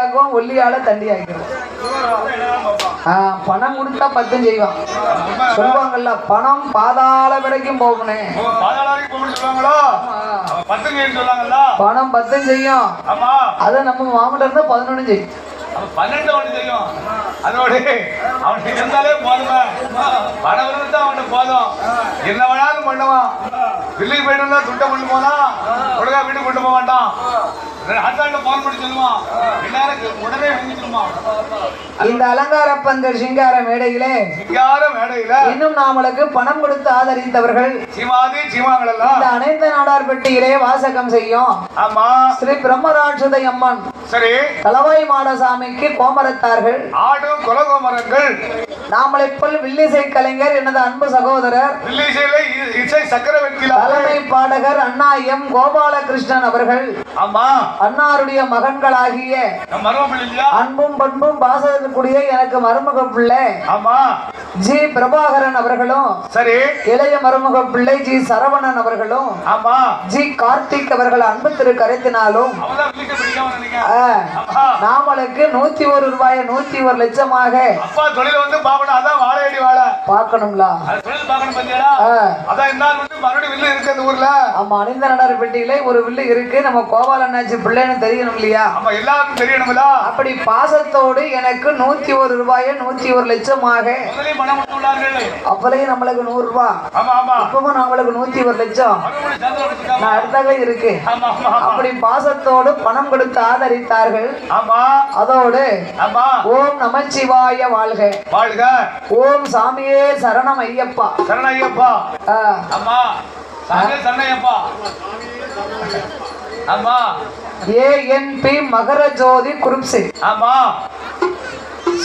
ஒல்லியாக்கும் ஒல்லியால தண்டி ஆக்கிடும் பணம் கொடுத்தா பத்தும் செய்வான் சொல்லுவாங்கல்ல பணம் பாதாள வரைக்கும் போகணே ஓ, பாதாளவரைக்கும் போகணும்னு சொல்லுவாங்களோ? அவன் பத்துங்கன்னு சொல்லுவாங்கல்ல? பணம் பத்தும் செய்யும். அதை நம்ம மாமட்ட இருந்தா பதினொன்னு செய்யும் பன்னெண்டு அவனுக்கு தெரியும். அதோட அவனுக்கு இருந்தாலே போதுமே. பணம் இருந்தா அவனுக்கு போதும். என்ன வேணாலும் பண்ணுவான். வில்லுக்கு போயிட்டு துட்டை கொண்டு போனா, ஒழுங்கா வீட்டுக்கு கொண்டு போக மாட்டான். ஹஸ்பண்ட போன் பண்ணி சொல்லுவான். எல்லாரும் உடனே வாங்கிச்சிருவான். இந்த அலங்கார பந்தல் சிங்கார மேடையிலே சிங்கார மேடையில இன்னும் நாமளுக்கு பணம் கொடுத்து ஆதரித்தவர்கள் சீமாதி சீமாங்கள் எல்லாம் இந்த அனைத்து நாடார் பெட்டியிலே வாசகம் செய்யும். ஆமா. ஸ்ரீ பிரம்மராட்சதை அம்மன். சரி. தலவாய் மாடசாமிக்கு கோமரத்தார்கள். ஆடும் குலகோமரங்கள். நாமளை போல் வில்லிசை கலைஞர் எனது அன்பு சகோதரர் வில்லிசையில இசை சக்கரவர்த்தியில தலைமை பாடகர் அண்ணா எம் கோபாலகிருஷ்ணன் அவர்கள். ஆமா. அன்னாருடைய மகன்களாகிய அன்பும் பண்பும் பாசத்திற்குரிய எனக்கு மருமக பிள்ளை. ஆமா. ஜி பிரபாகரன் அவர்களும் சரி. இளைய மருமக பிள்ளை ஜி சரவணன் அவர்களும் ஆமா. ஜி கார்த்திக் அவர்கள் அன்பு திரு கரைத்தினாலும் நாமளுக்கு நூத்தி ஒரு ரூபாய் நூத்தி ஒரு லட்சமாக அப்பா தொழில் வந்து பாக்கணும் அதான் வாழையடி வாழை. பார்க்கணும்ல? அதான் மறுபடியும் வில்லு இருக்கு அந்த ஊர்ல? ஆமா அணிந்த நடார் பெட்டியிலே ஒரு வில்லு இருக்கு. நம்ம கோபால் அண்ணாச்சி பிள்ளைன்னு தெரியணும் இல்லையா? ஆமா எல்லாருக்கும் தெரியணும்ல? அப்படி பாசத்தோடு எனக்கு நூத்தி ஒரு ரூபாய நூத்தி ஒரு லட்சமாக அப்பலையும் நம்மளுக்கு நூறு ரூபாய் இப்பவும் நம்மளுக்கு நூத்தி ஒரு லட்சம். நான் இருக்கு. அப்படி பாசத்தோடு பணம் கொடுத்து ஆதரித்தார்கள். அதோடு ஓம் நமச்சிவாய வாழ்க. வாழ்க. ஓம் சாமியே சரணம் ஐயப்பா. சரணையப்பா ஆ, ஆமா. ஆமா. ஏஎன்பி மகர ஜோதி குருப்சி ஆமா.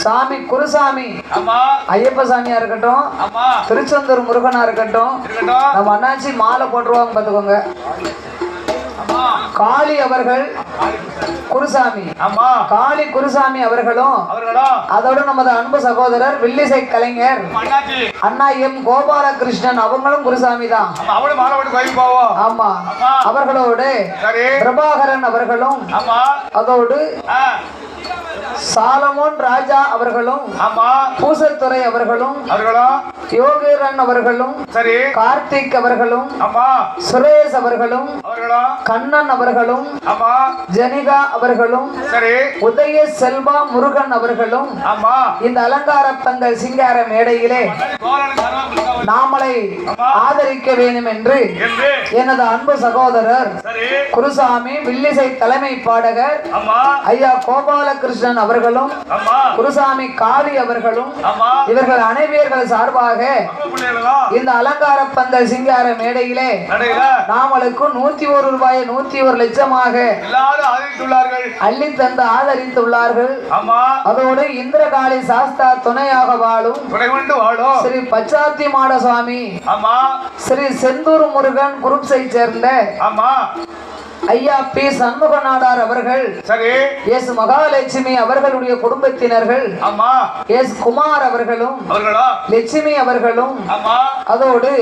சாமி குருசாமி. ஆமா. ஐயப்ப சாமியா இருக்கட்டும் திருச்செந்தூர் முருகனா இருக்கட்டும். நம்ம அண்ணாச்சி மாலை போட்டுருவாங்க பாத்துக்கோங்க. காளி அவர்கள் குருசாமி. ஆமா. காளி குருசாமி அவர்களும் அதோடு நமது அன்பு சகோதரர் வில்லிசை கலைஞர் அண்ணா எம் கோபாலகிருஷ்ணன் அவங்களும் குருசாமி தான். ஆமா அவர்களோடு பிரபாகரன் அவர்களும் அதோடு சாலமோன் ராஜா அவர்களும் ஆமா. பூசத்துறை அவர்களும் அவர்களும் யோகீரன் அவர்களும் சரி. கார்த்திக் அவர்களும் ஆமா. சுரேஷ் அவர்களும் அவர்களும் கண்ணன் அவர்களும் ஆமா. ஜனிகா அவர்களும் சரி. உதய செல்வா முருகன் அவர்களும் ஆமா. இந்த அலங்கார பந்தல் சிங்கார மேடையிலே. நாமளை ஆதரிக்க வேண்டும் என்று. எனது அன்பு சகோதரர் குருசாமி வில்லிசை தலைமை பாடகர் ஐயா கோபாலகிருஷ்ணன் அவர்களும் குருசாமி காளி அவர்களும் இவர்கள் அனைவர்கள் சார்பாக இந்த அலங்கார பந்தல் சிங்கார மேடையிலே நடையில நாமளுக்கு நூத்தி ஒரு ரூபாய் நூத்தி ஒரு லட்சமாக அள்ளி தந்து ஆதரித்துள்ளார்கள். அதோடு இந்திரகாளி சாஸ்தா துணையாக வாழும் ஸ்ரீ பச்சாத்தி மாடசுவாமி ஆமா. ஸ்ரீ செந்தூர் முருகன் குரூப்ஸை சேர்ந்த ஐயா பி. சண்முக நாடார் அவர்கள் சரி. எஸ். மகாலட்சுமி அவர்களுடைய குடும்பத்தினர்கள் ஆமா. எஸ். குமார் அவர்களும் அவர்களா? லட்சுமி அவர்களும் ஆமா. அதோடு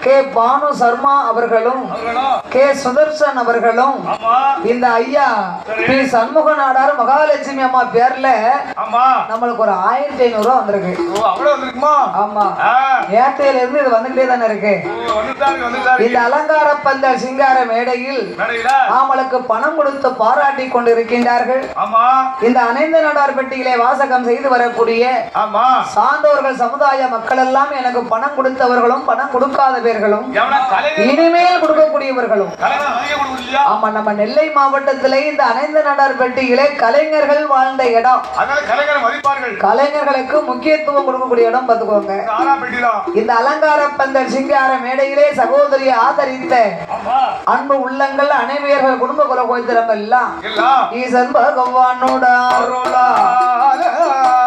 கே. பானு சர்மா அவர்களும் கே. சுதர்சன் அவர்களும் இந்த ஐயா பி. சண்முக நாடார் மகாலட்சுமி அம்மா பேர்ல நம்மளுக்கு ஒரு ஆயிரத்தி ஐநூறு ரூபா வந்திருக்கு ஆமா. ஆ, ஏத்தையில இருந்து இது வந்துகிட்டே தானே இருக்கு. இந்த அலங்கார பந்தல் சிங்கார மேடையில்? நாமளுக்கு பணம் கொடுத்து பாராட்டி கொண்டிருக்கின்றார்கள். ஆமா. இந்த அனைந்த நாடார் பெட்டியிலே வாசகம் செய்து வரக்கூடிய ஆமா. சார்ந்தவர்கள் சமுதாய மக்கள் எல்லாம் எனக்கு பணம் கொடுத்தவர்களும் பணம் கொடுக்காதவர்களும் இனிமேல் கொடுக்கக்கூடியவர்களும். ஆமா நம்ம நெல்லை மாவட்டத்திலே இந்த அனைந்த நாடார் பெட்டியிலே கலைஞர்கள் வாழ்ந்த இடம். கலைஞர்களுக்கு முக்கியத்துவம் கொடுக்கக்கூடிய இடம் பார்த்துக்கோங்க. இந்த அலங்கார பந்தல் சிங்கார மேடையிலே சகோதரியை ஆதரித்த அன்பு உள்ளங்கள் அனைவர்கள் குடும்ப குல கோத்திரம் எல்லாம். ஈசன் பகவானோட அருளாலே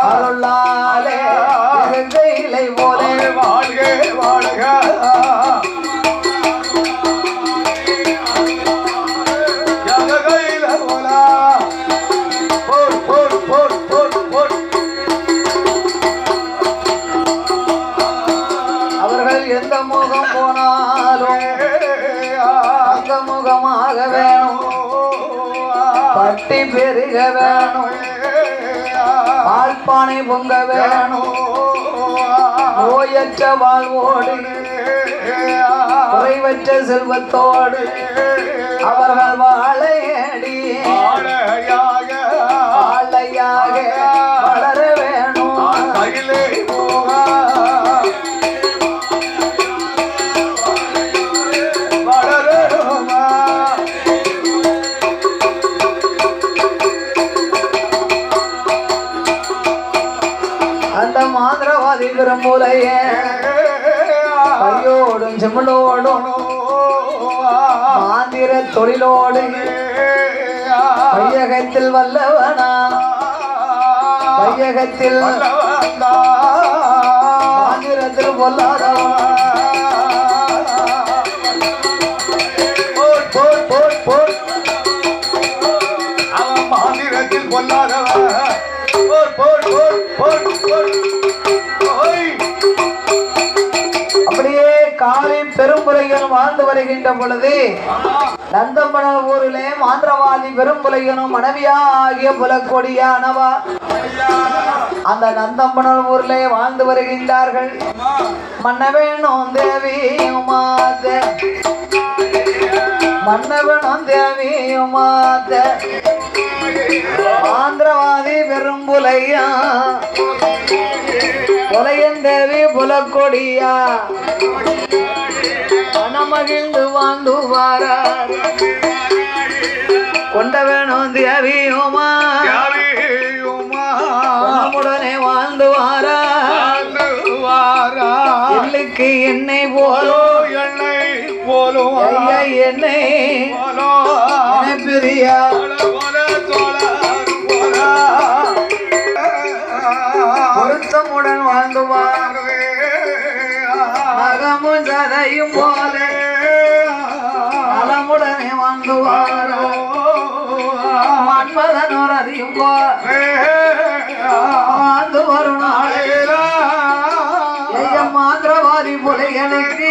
அருளாலே. போலே. வாழ்க வாழ்க. பால்பானை பொங்க வேணும் நோயற்ற வாழ்வோடு குறைவற்ற செல்வத்தோடு செம்மலோடும் மாந்திர தொழிலோடு கையகத்தில் வல்லவனா? கையகத்தில் மாந்திரத்தில் பொல்லாதவன்? போர் போர் போர் போர் போர் காலை பெரும்புலையனும் வாழ்ந்து வருகின்ற பொழுது நந்தம்பனல் ஊரிலே மாந்திரவாதி பெரும்புலையனும் மனைவியாகிய புலக்கொடியானவா அந்த நந்தம்பனல் ஊரிலே வாழ்ந்து வருகின்றார்கள். மன்னவேணும் தேவி உமாத மன்னவனும் தேவி உமாத ஆந்திரவாதி பெரும்புலையா புலையன் தேவி புலக்கொடியா? மனமகிழ்ந்து வாழ்ந்து வாரார் கொண்ட வேணும் தேவியுமா உடனே வாழ்ந்து வாரா எல்லுக்கு என்னை ஐயா என்னை போலும் என பிரியா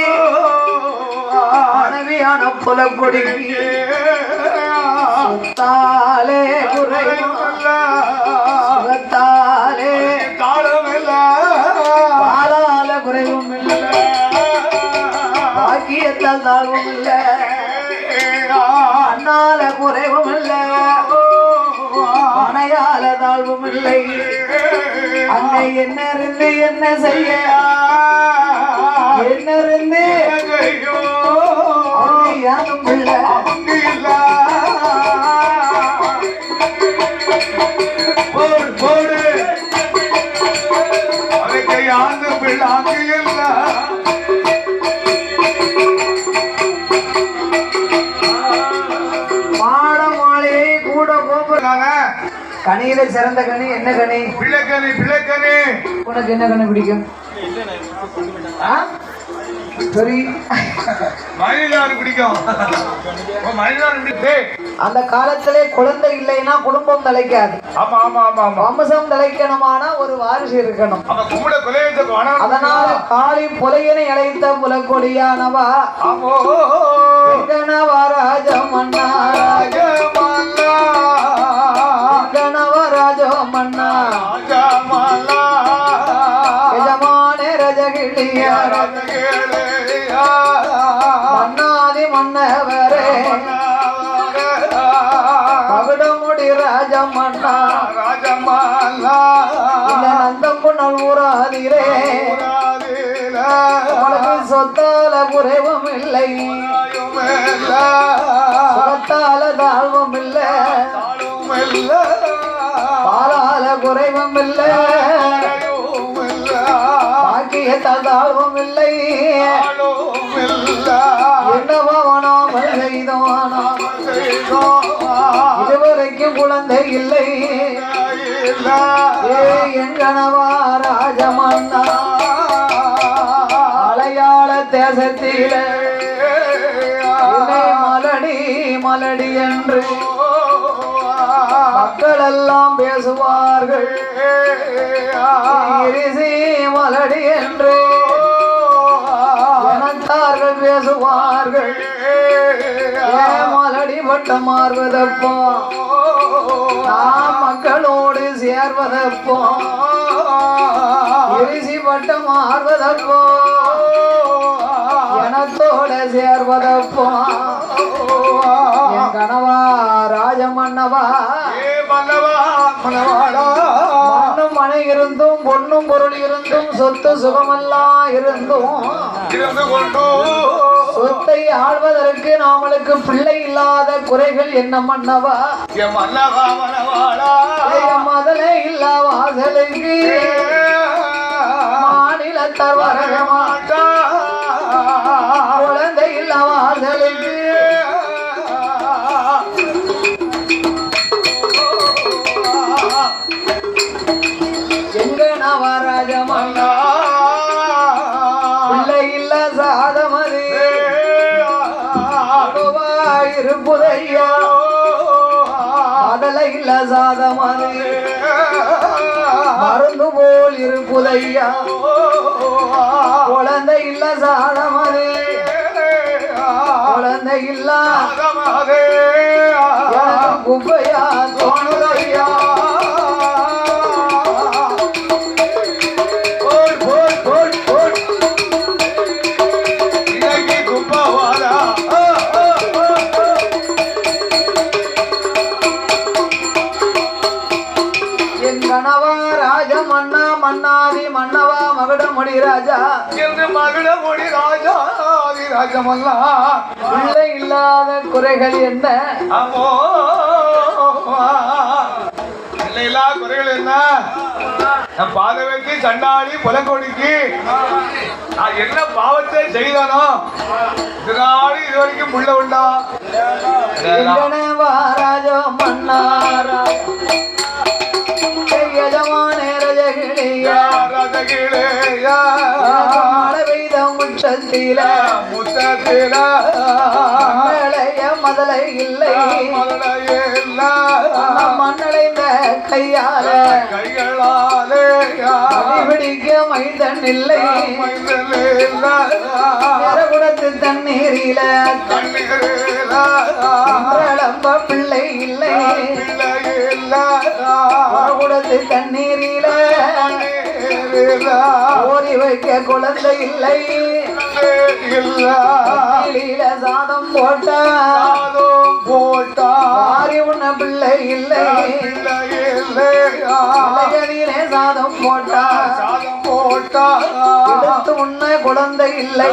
புலையனுக்கு மனைவியான புலக்கொடிக்கு தாலே குறையும் சுகத்தாலே பாலால குறைவும் இல்லை. பாக்கியத்தால் தாழ்வும் இல்லை. அண்ணால குறைவும் இல்லை. மனையால தாழ்வும் இல்லை. அங்கே என்ன இருந்து என்ன செய்ய? என்ன இருந்து அங்கே யாரும் இல்லை கனியில சிறந்த கனி என்ன கனி? பிள்ளைக்கனி பிள்ளைக்கனி உனக்கு என்ன கனி பிடிக்கும்? சரி. மயிலாடு பிடிக்கும். அந்த காலத்திலே குழந்தை இல்லைன்னா குடும்பம் தலைக்காது. ஆமா ஆமா ஆமா வம்சம் தலைக்கணுமானா ஒரு வாரிசு இருக்கணும். அதனால காளி புலையனை அழைத்த புலக்கொடியானவா? கணவராஜ மன்னா கணவராஜ மன்னா ராஜமாலா எஜமானே இதுவரைக்கும் குழந்தை இல்லை. எங்கனவா ராஜமன்னா. மலையாள தேசத்தில. மலடி மலடி என்று. மக்கள் எல்லாம் பேசுவார்கள். இரிசி மலடி என்று. பேசுவார்கள். பட்டம் மாறுவதப்போ மக்களோடு சேர்வதப்போ. இரிசி பட்டம் ஆர்வதப்போ எனத்தோட சேர்வதப்போ. என் கனவா ராஜமன்னவா. மண்ணும் மனை இருந்தும் பொன்னும் பொருள் இருந்தும் சொத்து சுகமெல்லாம் இருந்தும். இருந்து கொண்டு சொத்தை ஆள்வதற்கு நாமளுக்கு பிள்ளை இல்லாத குறைகள் என்ன மன்னவா? மதலை இல்ல வாசலுக்கு மாட்டா குழந்தை இல்ல வாசலுக்கு 哎呀。ராஜா. என்று மகிழமொழி ராஜா ராஜமல்லா. பிள்ளை இல்லாத குறைகள் என்ன? அம்மோ. இல்லைங்களா குறைகள் என்ன? நம் பாதவைக்கு சண்டாளி புலக்கொடிக்கு நான் என்ன பாவத்தை செய்தனோ? இதனால இது வரைக்கும் புள்ள உண்டா? ராஜ மன்னாரா? பெய்த முற்றத்தில முத்தத்தில மழைய மதலை இல்லை. மண்ணடைந்த கையால கைகளாலே பிடிக்க மைந்தன் இல்லை. குடத்து தண்ணீரில பிரளம்ப பிள்ளை இல்லை. குடத்து தண்ணீரில ஓடி வைக்க குழந்தை இல்லை. கீழில சாதம் போட்டா. மாறி உண்ண பிள்ளை இல்லை. அலையடியிலே சாதம் போட்டா. எடுத்து குழந்தை இல்லை.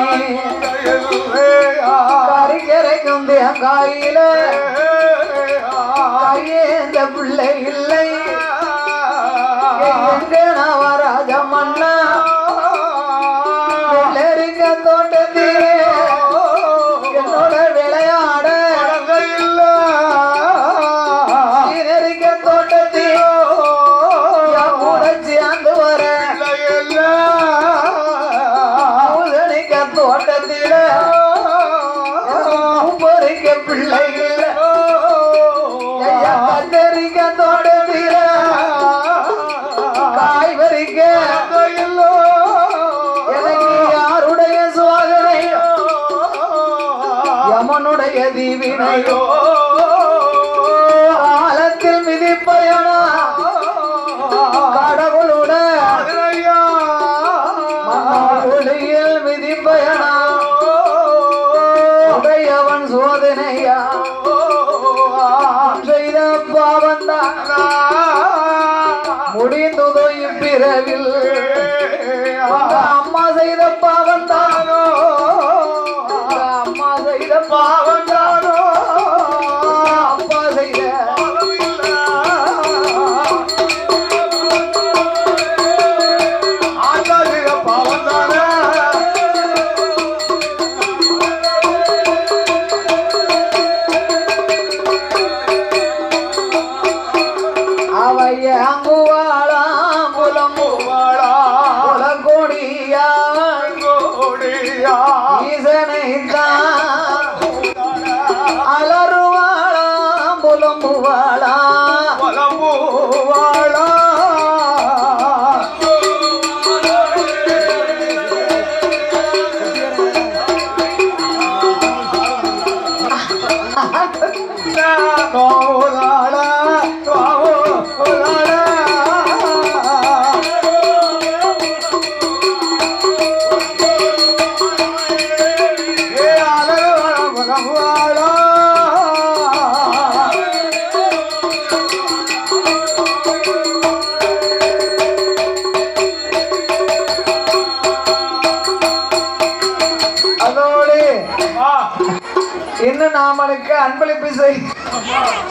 அம்மா செய்த நோதாளா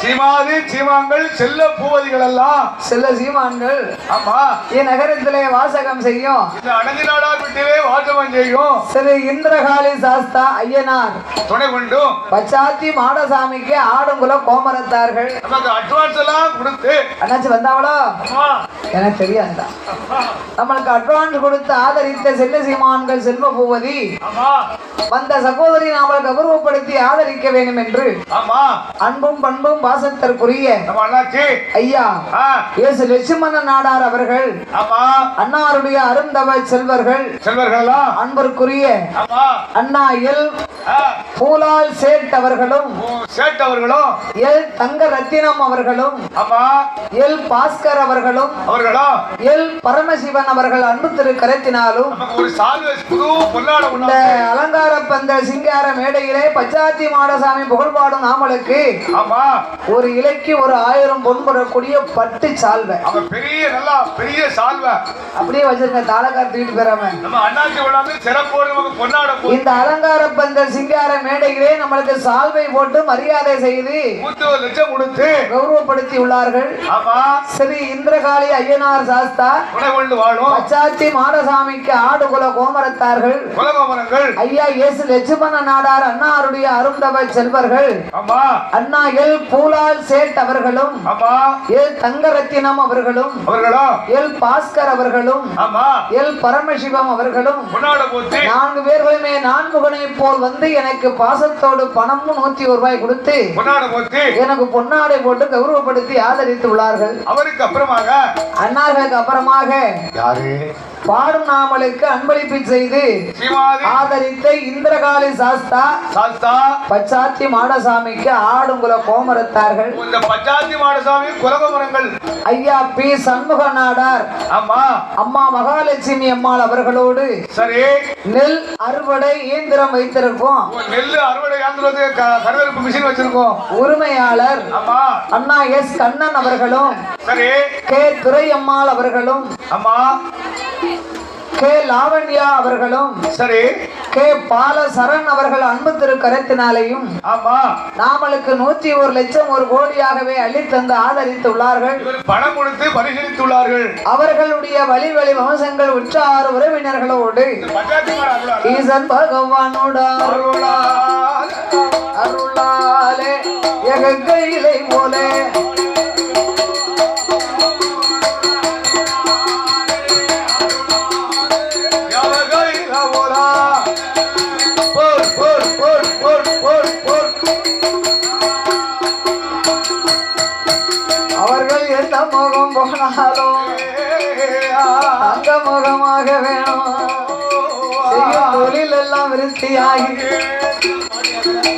சீமாதி சீமாங்கள் செல்ல பூவதிகள் எல்லாம் சில சீமான்கள். ஆமா. இந்நகரத்திலே வாசகம் செய்யும். இந்த அடங்கி நாடார் வீட்டிலே வாசகம் செய்யும். திரு இந்திரகாளி சாஸ்தா ஐயனார். துணை கொண்டும். பச்சாத்தி மாடசாமிக்கு ஆடுங்குல கோமரத்தார்கள். நமக்கு அட்வான்ஸ் எல்லாம் கொடுத்து. அண்ணாச்சி வந்தாவளோ? எனக்கு தெரியாதுடா. நம்மளுக்கு அட்வான்ஸ் கொடுத்து ஆதரித்த செல்ல சீமான்கள் செல்வ பூவதி வந்த சகோதரி நாமல் கௌரவப்படுத்தி ஆதரிக்க வேண்டும் என்று ஆமா. அன்பும் பண்பும் பாசத்திற்குரிய ஐயா இயேசு லட்சுமண நாடார் அவர்கள் அன்னாருடைய அருந்தவ செல்வர்கள் செல்வர்கள்? அன்பிற்குரிய ஆமா. அண்ணா எல் பூலால் சேட் அவர்களும் உன் சேட் அவர்களும் எல் தங்க ரத்தினம் அவர்களும் ஆமா. எல் பாஸ்கர் அவர்களும் அவர்களும் எல் பரமசிவன் அவர்கள் அன்பு திரு கரத்தினாலும் ஒரு இந்த அலங்கார பந்த சிங்கார மேடையிலே பச்சாத்தி மாடசாமி புகழ்பாடும் நாமலுக்கு ஆமா. ஒரு இலைக்கு ஒரு ஆயிரம் பொன் பெறக்கூடிய பட்டு சால்வை. பெரிய நல்லா பெரிய சால்வை. அப்படியே வச்சிருக்க தாளக்கார் தூக்கிட்டு போறாம இந்த அலங்கார பந்த சிங்கார மேடையிலே நம்மளுக்கு சால்வை போட்டு மரியாதை செய்து லட்சம் கொடுத்து கௌரவப்படுத்தி உள்ளார்கள். ஸ்ரீ இந்திரகாளி ஐயனார் சாஸ்தா பச்சாத்தி மாடசாமிக்கு ஆடுகுல கோமரத்தார்கள். ஐயா இயேசு லட்சுமண நாடார் அண்ணாருடைய அருந்தவ செல்வர்கள். அண்ணா எல் பூலால் சேட் அவர்களும் எல் தங்கரத்தினம் அவர்களும் எல் பாஸ்கர் அவர்களும் எல் பரமசிவம் அவர்களும். நான்கு பேர்களுமே நான்முகனை போல் வந்து எனக்கு பாசத்தோடு பணமும் நூத்தி ஒரு ரூபாய் கொடுத்து எனக்கு பொன்னாடை போட்டு கௌரவப்படுத்தி ஆதரித்து உள்ளார்கள் அவருக்கு அப்புறமாக அன்னார்களுக்கு அப்புறமாக யாரு? பாடும் நாமலுக்கு அன்பளிப்பு செய்து ஆதரித்த இந்திரகாளி சாஸ்தா. சாஸ்தா. பச்சாத்தி மாடசாமிக்கு ஆடுங்குல கோமரத்தார்கள் இந்த பச்சாத்தி மாடசாமி குலகோமரங்கள். ஐயா பி. சண்முக நாடார் ஆமா. அம்மா மகாலட்சுமி அம்மாள் அவர்களோடு சரி. நெல் அறுவடை இயந்திரம் வைத்திருக்கும். நெல்லு அறுவடை கருவேற்பு மிஷின் வச்சிருக்கோம். உரிமையாளர் அண்ணா எஸ் கண்ணன் அவர்களும் சரி. கே துரை அம்மாள் அவர்களும் ஆமா. கே லாவண்யா அவர்களும் சரி. கே பால சரண் அவர்கள் அன்பு திரு கரத்தினாலேயும் ஆமா. நாமளுக்கு நூத்தி ஒரு லட்சம் ஒரு கோடியாகவே அள்ளித்தந்து ஆதரித்துள்ளார்கள். பணம் கொடுத்து பரிசீலித்துள்ளார்கள். அவர்களுடைய வழி வழி வம்சங்கள் உற்றார் உறவினர்களோடு. ஈசன் பகவானோட அருளால். அருளாலே எகையிலை போலே. போனாலும் அந்த முகமாக வேணும் தொழில் எல்லாம் விருத்தியாகி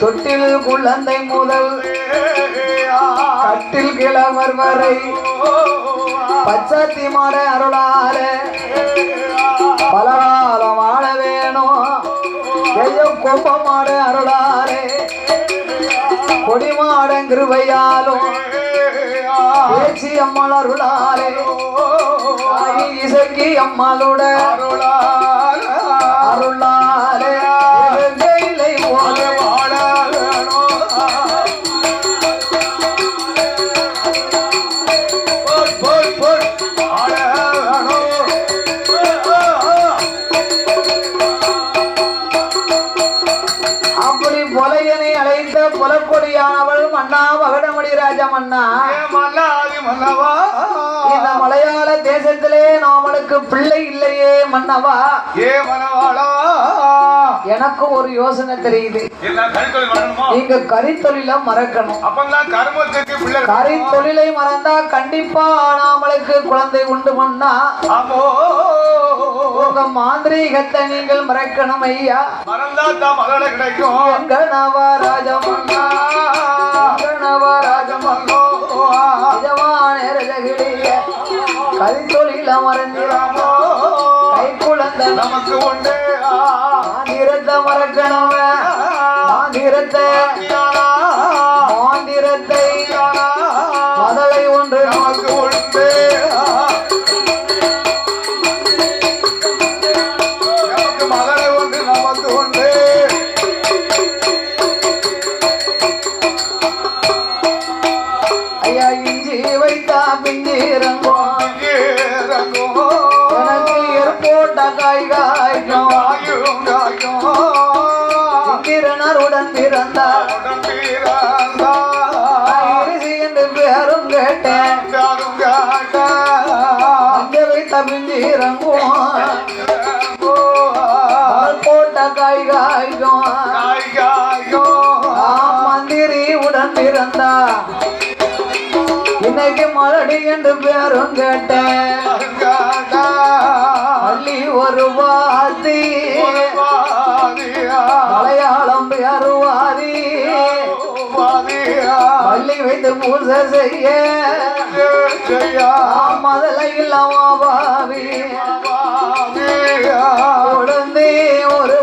தொட்டில் குழந்தை முதல் கட்டில் கிழவர் வரை பச்சாத்தி மாட அருளால பலகாலம் ஆட வேணும் எய்யம் கோப்பமாட அருளாரே கொடிமாடன் கிருபையாலும் பேச்சி அம்மாள் அருளாலே தாயி இசக்கி அம்மாளோட அருளாலே. அப்படி பொலையனை அழைத்த புலக்கொடியானவள் மன்னா இந்த மலையாள தேசத்திலே நாமளுக்கு பிள்ளை இல்லையே மன்னவா. ஏ மணவாளா. எனக்கு ஒரு யோசனை தெரியுது? நீங்க கரித்தொழில மறக்கணும். அப்பந்தான் கருமத்துக்கு பிள்ளை. கரி தொழிலை மறந்தா கண்டிப்பா நாமளுக்கு குழந்தை உண்டு பண்ணா உங்க மாந்திரீகத்தை நீங்கள் மறக்கணும் ஐயா. மறந்தா தான் கிடைக்கும். எங்கனவா ராஜமன்னா? எங்கனவா ராஜமன்னோ நிஜமான கை குழந்தை நமக்கு உண்டு. நிறத்த மறக்கணும் மாந்திரத்தை மாந்திரத்தை அங்கே வைத்த பிஞ்சு இறங்கும் பால் போட்ட காய் காய்க்கும் மந்திரி உடன் பிறந்தா இன்னைக்கு மலடி என்று பேரும் கேட்டேன். காட்ட பள்ளி ஒரு வாதி வைத்து பூசை செய்ய மதலையில் அவாவி உடந்தே ஒரு